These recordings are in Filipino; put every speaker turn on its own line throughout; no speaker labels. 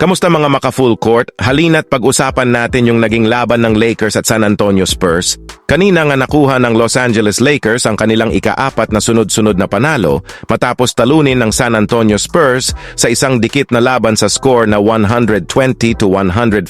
Kamusta mga maka full court? Halina't pag-usapan natin yung naging laban ng Lakers at San Antonio Spurs. Kanina nga nakuha ng Los Angeles Lakers ang kanilang ikaapat na sunod-sunod na panalo matapos talunin ng San Antonio Spurs sa isang dikit na laban sa score na 120 to 115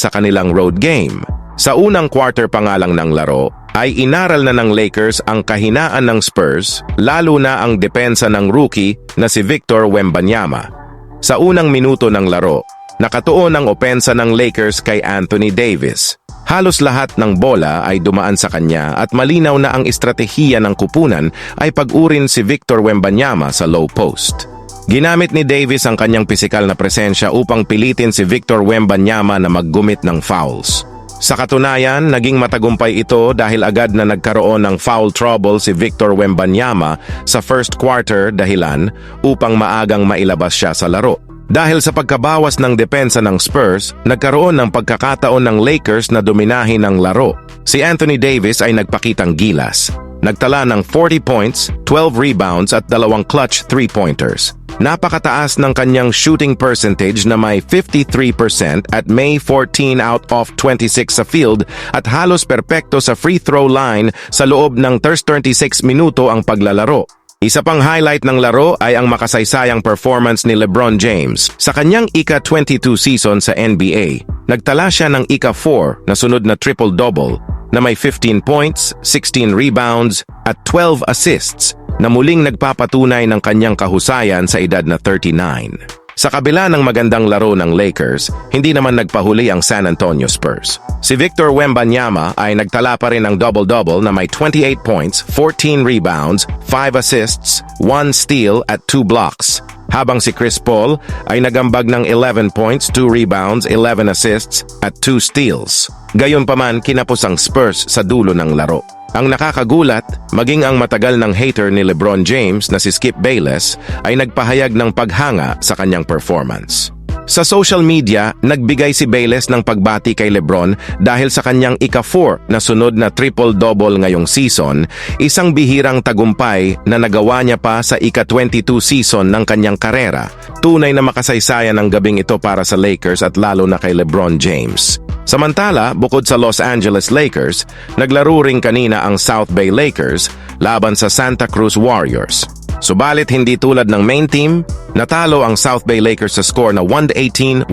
sa kanilang road game. Sa unang quarter pa nga lang ng laro, ay inaral na ng Lakers ang kahinaan ng Spurs, lalo na ang depensa ng rookie na si Victor Wembanyama. Sa unang minuto ng laro, nakatuon ang opensa ng Lakers kay Anthony Davis. Halos lahat ng bola ay dumaan sa kanya at malinaw na ang estratehiya ng kupunan ay pag-urin si Victor Wembanyama sa low post. Ginamit ni Davis ang kanyang pisikal na presensya upang pilitin si Victor Wembanyama na maggumit ng fouls. Sa katunayan, naging matagumpay ito dahil agad na nagkaroon ng foul trouble si Victor Wembanyama sa first quarter dahilan upang maagang mailabas siya sa laro. Dahil sa pagkabawas ng depensa ng Spurs, nagkaroon ng pagkakataon ng Lakers na dominahin ang laro. Si Anthony Davis ay nagpakitang gilas. Nagtala ng 40 points, 12 rebounds at dalawang clutch three-pointers. Napakataas ng kanyang shooting percentage na may 53% at may 14 out of 26 sa field at halos perpekto sa free throw line sa loob ng first 26 minuto ang paglalaro. Isa pang highlight ng laro ay ang makasaysayang performance ni LeBron James. Sa kanyang ika-22 season sa NBA, nagtala siya ng ika-4 na sunod na triple-double na may 15 points, 16 rebounds at 12 assists na muling nagpapatunay ng kanyang kahusayan sa edad na 39. Sa kabila ng magandang laro ng Lakers, hindi naman nagpahuli ang San Antonio Spurs. Si Victor Wembanyama ay nagtala pa rin ng double-double na may 28 points, 14 rebounds, 5 assists, 1 steal at 2 blocks. Habang si Chris Paul ay nagambag ng 11 points, 2 rebounds, 11 assists at 2 steals. Gayunpaman kinapos ang Spurs sa dulo ng laro. Ang nakakagulat, maging ang matagal ng hater ni LeBron James na si Skip Bayless ay nagpahayag ng paghanga sa kanyang performance. Sa social media, nagbigay si Bayless ng pagbati kay LeBron dahil sa kanyang ika-4 na sunod na triple-double ngayong season, isang bihirang tagumpay na nagawa niya pa sa ika-22 season ng kanyang karera. Tunay na makasaysayan ang gabing ito para sa Lakers at lalo na kay LeBron James. Samantala, bukod sa Los Angeles Lakers, naglaro rin kanina ang South Bay Lakers laban sa Santa Cruz Warriors. Subalit hindi tulad ng main team, natalo ang South Bay Lakers sa score na 118-128.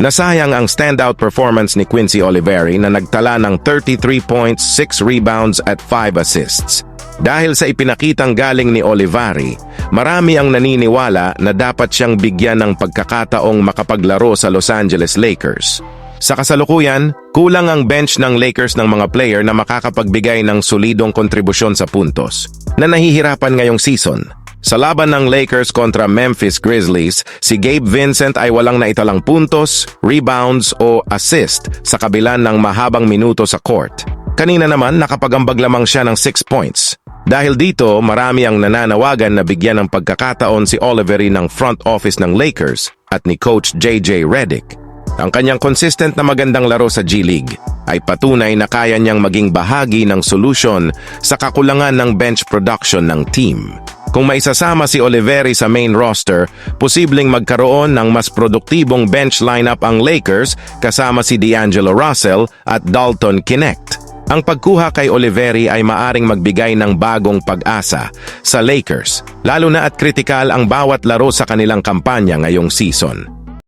Nasayang ang standout performance ni Quincy Oliveri na nagtala ng 33 points, 6 rebounds at 5 assists. Dahil sa ipinakitang galing ni Olivari, marami ang naniniwala na dapat siyang bigyan ng pagkakataong makapaglaro sa Los Angeles Lakers. Sa kasalukuyan, kulang ang bench ng Lakers ng mga player na makakapagbigay ng solidong kontribusyon sa puntos, na nahihirapan ngayong season. Sa laban ng Lakers kontra Memphis Grizzlies, si Gabe Vincent ay walang naitalang puntos, rebounds o assist sa kabila ng mahabang minuto sa court. Kanina naman nakapagambag lamang siya ng 6 points. Dahil dito, marami ang nananawagan na bigyan ng pagkakataon si Oliveri ng front office ng Lakers at ni Coach JJ Redick ang kanyang consistent na magandang laro sa G-League ay patunay na kaya niyang maging bahagi ng solusyon sa kakulangan ng bench production ng team. Kung maisasama si Oliveri sa main roster, posibleng magkaroon ng mas produktibong bench lineup ang Lakers kasama si D'Angelo Russell at Dalton Kinect. Ang pagkuha kay Oliveri ay maaring magbigay ng bagong pag-asa sa Lakers, lalo na at kritikal ang bawat laro sa kanilang kampanya ngayong season.